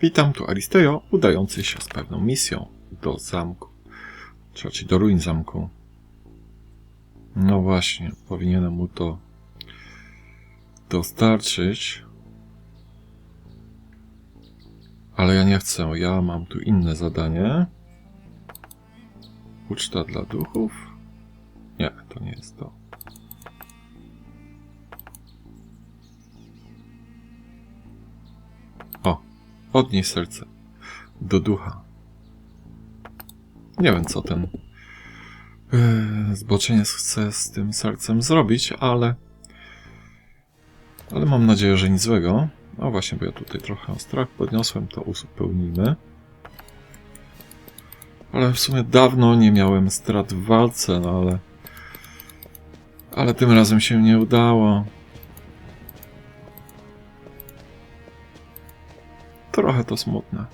Witam, tu Aristeo, udający się z pewną misją do zamku. Czy raczej do ruin zamku. No właśnie, powinienem mu to dostarczyć. Ale ja nie chcę, ja mam tu inne zadanie. Uczta dla duchów? Nie, to nie jest to. Odnieś serce do ducha. Nie wiem, co ten yy, zboczeniec chce z tym sercem zrobić, ale ale mam nadzieję, że nic złego. No właśnie, bo ja tutaj trochę strach podniosłem, to uzupełnimy. Ale w sumie dawno nie miałem strat w walce, no ale... Ale tym razem się nie udało. Trochę to smutne.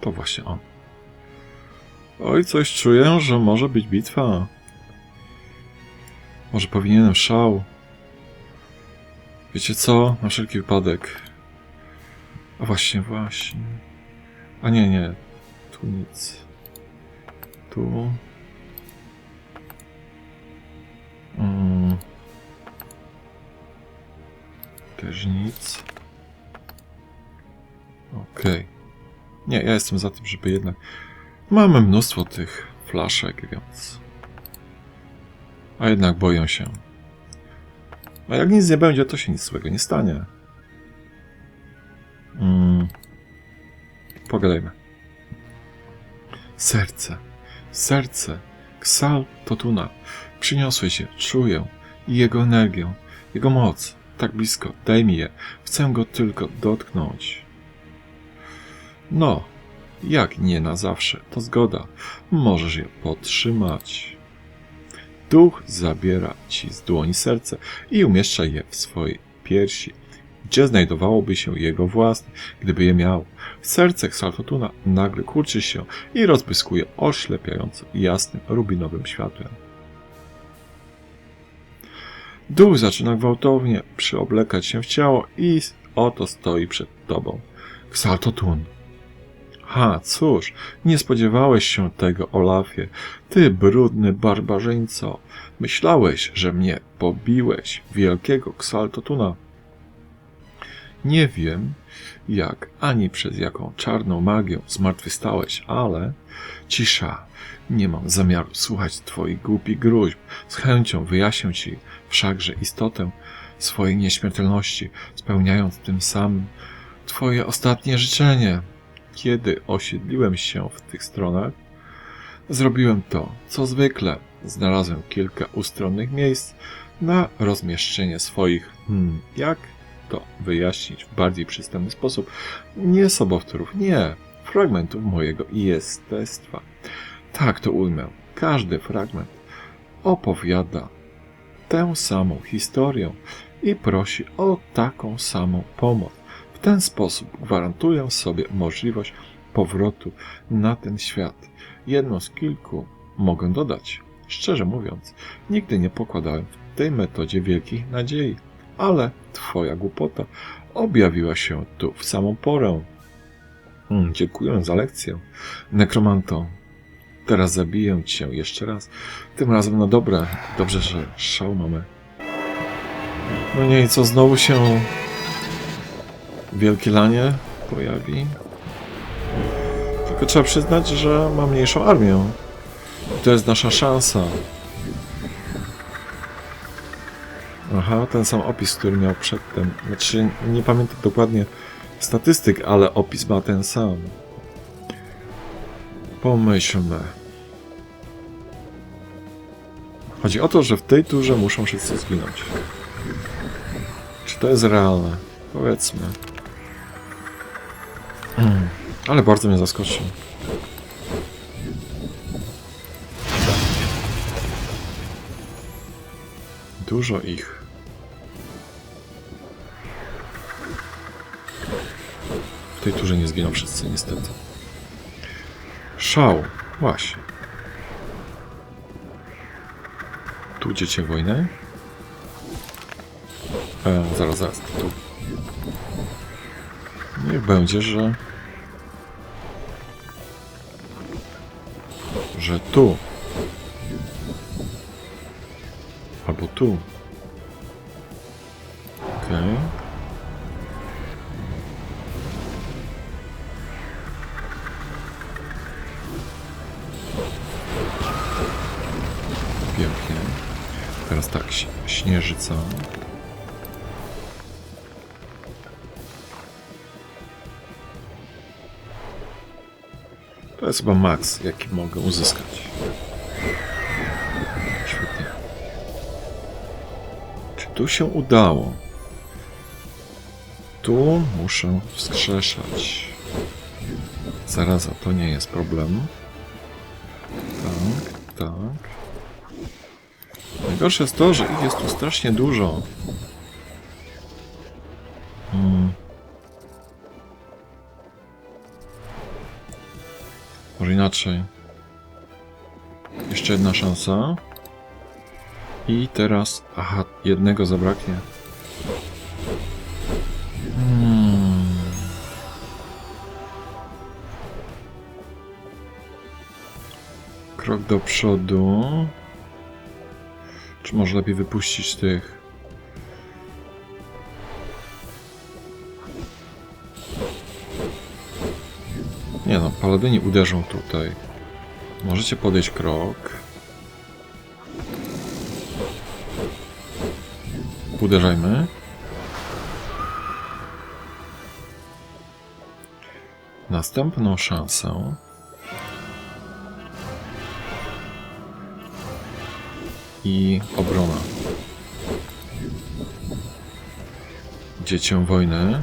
To właśnie on. Oj, coś czuję, że może być bitwa. Może powinienem szał. Wiecie co? Na wszelki wypadek. A właśnie, właśnie. A nie, nie. Tu nic. Tu. Też nic. Okej. Nie, ja jestem za tym, żeby jednak... Mamy mnóstwo tych flaszek, więc... A jednak boję się. A jak nic nie będzie, to się nic złego nie stanie. Mm. Pogadajmy. Serce, serce, Ksal Totuna. Przyniosłeś je, czuję i jego energię, jego moc. Tak blisko, daj mi je. Chcę go tylko dotknąć. No, jak nie na zawsze, to zgoda. Możesz je podtrzymać. Duch zabiera ci z dłoni serce i umieszcza je w swojej piersi, gdzie znajdowałoby się jego własne, gdyby je miał. Serce Xaltotuna nagle kurczy się i rozbłyskuje oślepiająco jasnym, rubinowym światłem. Duch zaczyna gwałtownie przyoblekać się w ciało i oto stoi przed tobą. Xaltotun. Ha, cóż, nie spodziewałeś się tego, Olafie. Ty, brudny barbarzyńco. Myślałeś, że mnie pobiłeś, wielkiego Ksaltotuna. Nie wiem, jak ani przez jaką czarną magię zmartwychwstałeś, ale cisza. Nie mam zamiaru słuchać twoich głupich gruźb. Z chęcią wyjaśnię ci wszakże istotę swojej nieśmiertelności, spełniając tym samym twoje ostatnie życzenie. Kiedy osiedliłem się w tych stronach, zrobiłem to, co zwykle. Znalazłem kilka ustronnych miejsc na rozmieszczenie swoich, hmm, jak to wyjaśnić w bardziej przystępny sposób, nie sobowtórów, nie, fragmentów mojego jestestwa. Tak to ujmę. Każdy fragment opowiada tę samą historię i prosi o taką samą pomoc. W ten sposób gwarantuję sobie możliwość powrotu na ten świat. Jedną z kilku mogę dodać. Szczerze mówiąc, nigdy nie pokładałem w tej metodzie wielkich nadziei, ale twoja głupota objawiła się tu w samą porę. Hmm, dziękuję za lekcję, nekromanto. Teraz zabiję cię jeszcze raz. Tym razem na dobre. Dobrze, że szał mamy. No nie, co znowu się wielkie lanie pojawi? Tylko trzeba przyznać, że ma mniejszą armię. I to jest nasza szansa. Aha, ten sam opis, który miał przedtem. Znaczy, nie pamiętam dokładnie statystyk, ale opis ma ten sam. Pomyślmy. Chodzi o to, że w tej turze muszą wszyscy zginąć. Czy to jest realne? Powiedzmy. Hmm, ale bardzo mnie zaskoczył. Dużo ich. W tej turze nie zginą wszyscy, niestety. Szał. Właśnie. Tu dziecię wojny. E, zaraz, zaraz, tu. Niech będzie, że... Że tu. Albo tu. Okej. Pięknie. Teraz tak, śnieżyca. To jest chyba maks, jaki mogę uzyskać. Świetnie. Czy tu się udało? Tu muszę wskrzeszać. Zaraza, to nie jest problem. Tak, tak. Najgorsze jest to, że ich jest tu strasznie dużo. Hmm. Może inaczej. Jeszcze jedna szansa. I teraz... Aha, jednego zabraknie. Hmm. Krok do przodu. Może lepiej wypuścić tych? Nie no, paladyni uderzą tutaj. Możecie podejść krok. Uderzajmy. Następną szansę. I obrona. Dziecię wojny.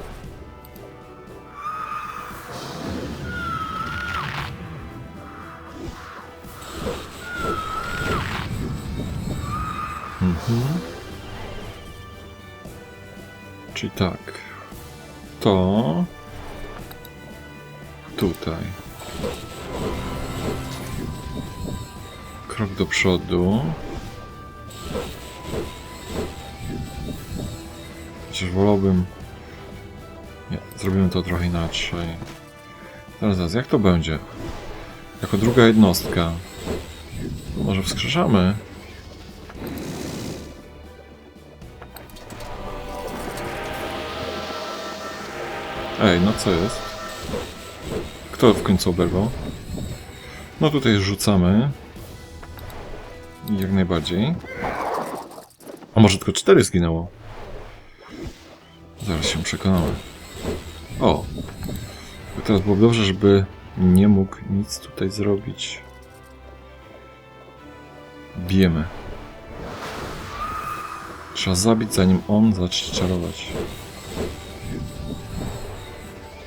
Mhm. Tak. To. Tutaj. Krok do przodu. Chociaż wolałbym... Nie, zrobimy to trochę inaczej. Teraz, jak to będzie? Jako druga jednostka. Może wskrzeszamy? Ej, no co jest? Kto w końcu oberwał? No tutaj rzucamy. Jak najbardziej. A może tylko cztery zginęło? Zaraz się przekonamy. O! Teraz byłoby dobrze, żeby nie mógł nic tutaj zrobić. Bijemy. Trzeba zabić, zanim on zacznie czarować.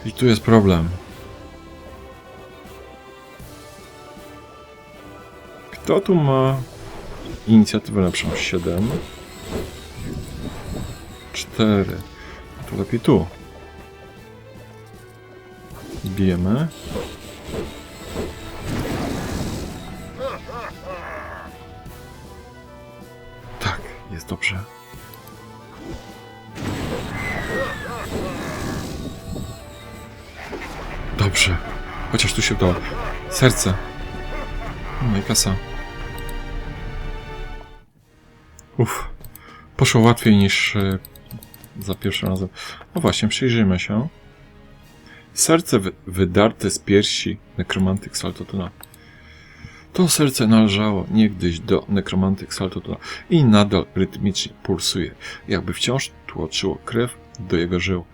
I tu jest problem. Kto tu ma inicjatywę lepszą? 7. 4. Lepiej tu. Bijemy. Tak, jest dobrze. Dobrze. Chociaż tu się udało. Serce. No i kasa. Uff. Poszło łatwiej niż e, za pierwszym razem. No właśnie, przyjrzyjmy się. Serce wy wydarte z piersi nekromantyk Saltotuna. To serce należało niegdyś do nekromantyk Saltotuna i nadal rytmicznie pulsuje, jakby wciąż tłoczyło krew do jego żył.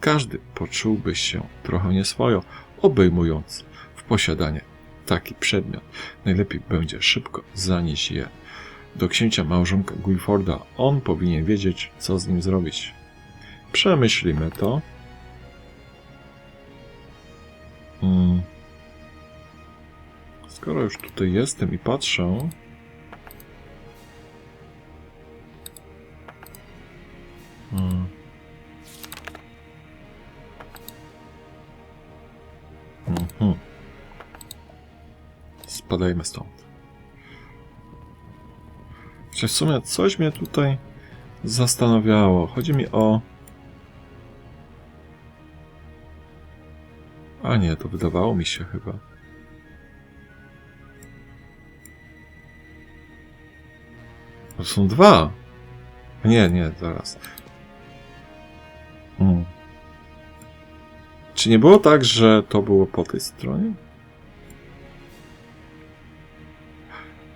Każdy poczułby się trochę nieswojo, obejmując w posiadanie taki przedmiot. Najlepiej będzie szybko zanieść je do księcia małżonka Guilforda. On powinien wiedzieć, co z nim zrobić. Przemyślimy to. Hmm. Skoro już tutaj jestem i patrzę. Hmm. Mhm. Spadajmy stąd. W sumie coś mnie tutaj zastanawiało. Chodzi mi o... A nie, to wydawało mi się chyba. To są dwa. Nie, nie, zaraz. Hmm. Czy nie było tak, że to było po tej stronie?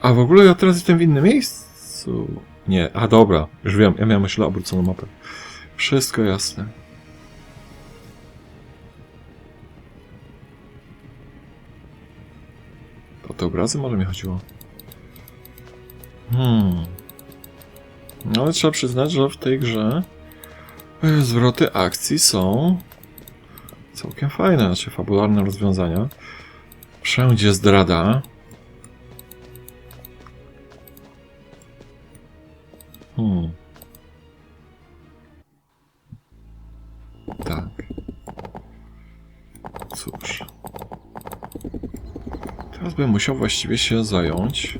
A w ogóle ja teraz jestem w innym miejscu. Nie, a dobra, już wiem, ja miałem myślę obróconą mapę. Wszystko jasne. Te obrazy może mi chodziło. Hmm. No ale trzeba przyznać, że w tej grze e, zwroty akcji są całkiem fajne, znaczy fabularne rozwiązania. Wszędzie zdrada. Hmm. Tak. Cóż. Teraz bym musiał właściwie się zająć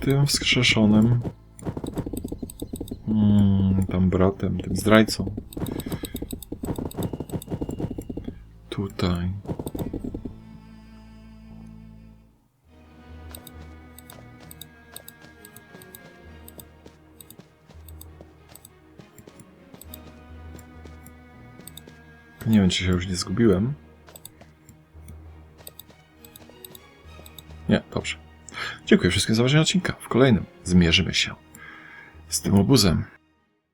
tym wskrzeszonym mm, tam bratem, tym zdrajcą. Tutaj. Nie wiem, czy się już nie zgubiłem. Nie, dobrze. Dziękuję wszystkim za zobaczenie odcinka. W kolejnym zmierzymy się z tym obuzem.